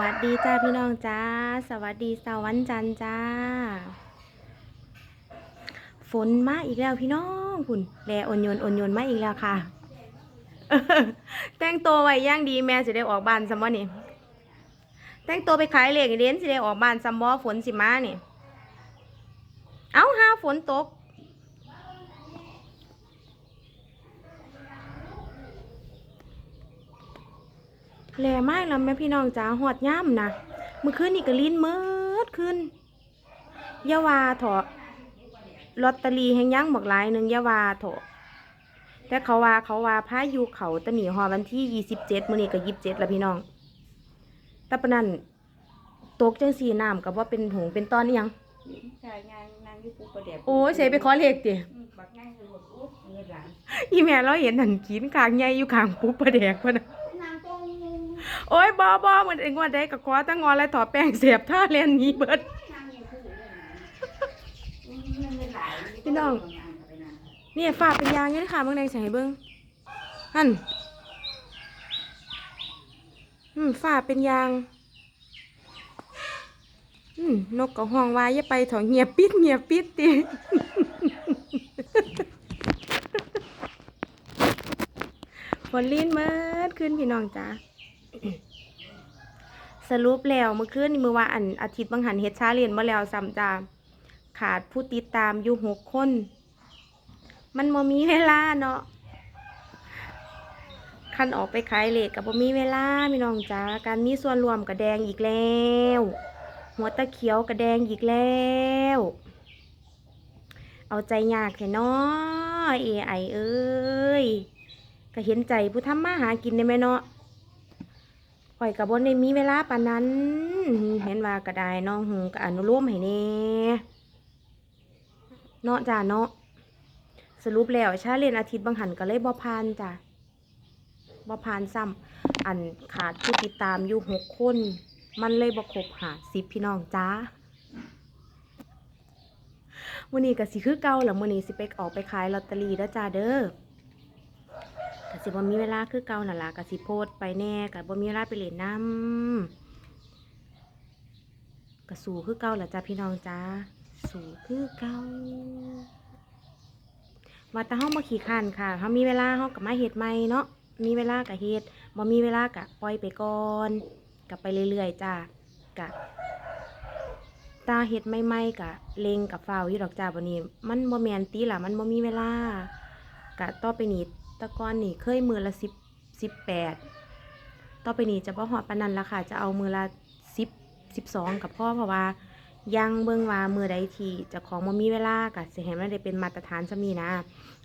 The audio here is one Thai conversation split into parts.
วัสดีจ้าพี่น้องจ้า สวัสดีเสาร์วันจันจ้า ฝนมาอีกแล้วพี่น้องคุณแลอ่อนโยนอ่อนโยนมาอีกแล้วค่ะ แต่งตัวไว้ย่างดีแม่สิได้ออกบ้านซัมบอนี่ แต่งตัวไปขายเหล็กเด่นสิได้ออกบ้านซัมบอฝนสิมานี่ เอาห้าฝนตก แหล่มากแล้วแม่พี่น้องจ๋าหอดย่ำนะเมื่อคืนนี่ก็ลิ้นเมิดขึ้นอยาวาเถอะลอตเตอรี่แห่งยังบอกหลายหนึ่งอยาวาเถอะแต่เขาว่าเขาว่าพายุเขาตะหนีหอวันที่ยี่สิบเจ็ดมื้อนี้ก็ยี่สิบเจ็ดแล้วพี่น้องแต่ปะนั้นตกจังสีน้ำกับว่าเป็นหงเป็นตอนอิหยังใช่งานนางที่ปูประเดี๋ยวโอ้ยเสยไปขอเลขติบักง่ายคือหมดอุ๊บเงินหลานอีแม่เราเห็นหันกินกลางใหญ่อยู่กลางปุ๊บประแดกพะนะนางต้อง โอ้ยบอบอเหมือนเองว่าได้กับคอตั้งงอนแล้วถอแป้งเสียบท่าเล่นนี้เบิดนี่น้องนี่ฝากเป็นยางนี่ค่ะเบิ่งแดงใส่เบิ่งหั่นอืมฝากเป็นยางอืมนกก็ห้องวาอย่าไปถอเงียบปิดเงียบปิดติฝนลิ้นเมิดขึ้นพี่น้องจ้า สรุปแล้วเมื่อคืนนี่มือว่าอันอาทิตย์บางหันเฮ็ดชาเรียนมาแล้วซ้ำจ้าขาดผู้ติดตามอยู่หกคน มันบ่มีเวลาเนาะคันออกไปขายเหล็กกับบ่มีเวลาพี่น้องจ้าการมีส่วนรวมกับแดงอีกแล้ว หัวตะเขียวกับแดงอีกแล้ว เอาใจยากแค่น้อเอไอเอ้ยก็เห็นใจผู้ทำมาหากินได้ไหมเนาะ ข่อยกับบนในมีเวลาปานนั้น เห็นว่าก็ไดน้องหงก็อนุโลมให้แน่เนาะจ้าเนาะสรุปแล้วชาเรียนอาทิตย์บางหันก็เลยบ่พานจ้ะบ่พานซ้ำอันขาดผู้ติดตามอยู่หกคน มันเลยบ่ครบหาสิบพี่น้องจ้ามื้อนี้ก็สิคือเก่าแล้วมื้อนี้สิไปออกไปขายลอตเตอรี่เด้อจ้าเด้อ สิบ่มีเวลาคือเก่านั่นล่ะก็สิโพสต์ไปแน่ก็บ่มีเวลาไปเล่นน้ำก็สู่คือเก่าแหละจ้าพี่น้องจ้าสู่คือเก่าว่าแต่เฮาบ่ขี้ข้านค่ะเฮามีเวลาเฮาก็มาเฮ็ดใหม่เนาะมีเวลาก็เฮ็ดบ่มีเวลาก็ปล่อยไปก่อนก็ไปเรื่อยๆจ้ากะตาเฮ็ดใหม่ๆกะเลงกับฝ้าวอยู่ดอกจ้าบัดนี้ มันบ่แมนติล่ะ มันบ่มีเวลากะต่อไปนี้ ตะกอนนี่เคยมือละ10 18ต่อไปนี้จะบ่ฮอดปานนั้นละค่ะ จะเอามือละ10 12กับพ่อเพราะว่ายังเบิ่งว่ามือใดที่จะของบ่มีเวลาก็สิให้มันได้เป็นมาตรฐานซะมีนะ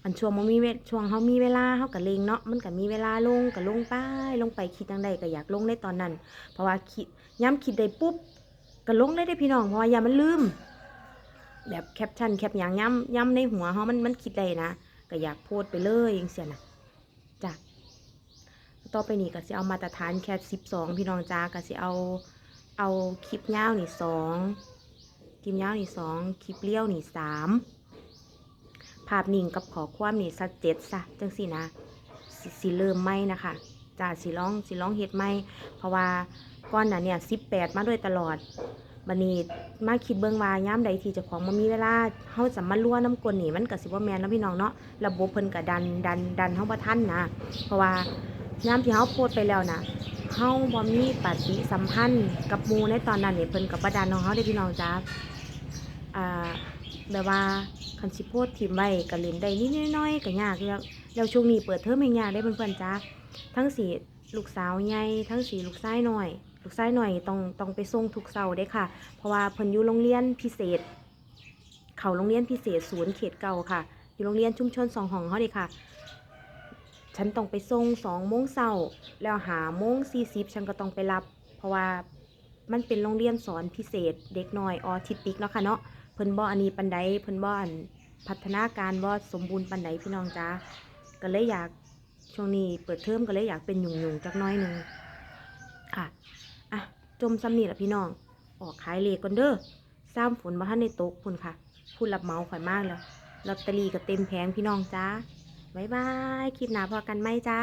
อันช่วงบ่มีเวช่วงเฮามีเวลาเฮาก็เลงเนาะมันก็มีเวลาลงก็ลงไปลงไปคิดจังใดก็อยากลงในตอนนั้น เพราะว่าคิดย้ำคิดได้ปุ๊บก็ลงได้ได้พี่น้องเพราะว่าอย่ามันลืม แบบแคปชั่นแคปหยังย้ำย้ำในหัวเฮามันมันคิดได้นะ ก็อยากโพสต์ไปเลยจังซี่นะจ้ะต่อไปนี้ก็สิเอามาตรฐานแค่12พี่น้องจ้าก็สิเอาเอาคลิปยาวนี่สองคลิปยาวนี่สองคลิปเลี้ยวนี่สามภาพนิ่งกับขอความนี่สักเจ็ดซะจังสินะสสิเริ่มไหมนะคะจ้าสิร้องสิร้องเฮ็ดไหมเพราะว่าก้อนน่ะเนี่ยสิบแปดมาโดยตลอด บันนี้มาคิดเบิ่งว่าย้ำใดที่เจ้าของมันมีเวลาเฮาจะมาล่วน้ำกลนนี่มันก็สิบ่แม่นแล้วพี่น้องเนาะระบบเพิ่นก็ดันดันดันเฮาบ่ทันนะ เพราะว่าย้ำที่เฮาโพสต์ไปแล้วนะเฮาบ่มีปฏิสัมพันธ์กับหมู่ในตอนนั้นนี่เพิ่นก็บ่ดันของเฮาได้พี่น้องจ้าอ่าแบบว่าคันสิโพดทีมไว้ก็เล่นได้นิดน้อยๆก็ยากแล้วแล้วช่วงนี้เปิดเทอมแห่งยากได้เพื่อนๆจ้าทั้งสีลูกสาวใหญ่ทั้งสีลูกชายน้อย ลูกชายน้อยต้องต้องไปส่งทุกเสาร์เด้ค่ะ เพราะว่าเพิ่นอยู่โรงเรียนพิเศษ เขาโรงเรียนพิเศษศูนย์เขตเก่าค่ะ อยู่โรงเรียนชุมชนสองห้องเขาเด้ค่ะ ฉันต้องไปส่งสองโมงเช้าแล้วหาโมงสี่สิบฉันก็ต้องไปรับ เพราะว่ามันเป็นโรงเรียนสอนพิเศษ เด็กน้อยออทิสติกเนาะค่ะเนาะเพิ่นบ่อันนี้ปันใดเพิ่นบ่อันพัฒนาการบ่สมบูรณ์ปันใดพี่น้องจ้าก็เลยอยากช่วงนี้เปิดเทอมก็เลยอยากเป็นหยุ่งๆจักน้อยหนึ่งค่ะ อะจมซ้ำนี่แหละพี่น้อง ออกขายเลขก่อนเด้อซ้ำฝนมาท่านในโต๊กพุ่นค่ะพูดรับเมาข่อยมากแล้วลอตเตอรี่ก็เต็มแผงพี่น้องจ้าบ๊ายบาย คลิปหน้าพอกันไหมจ้า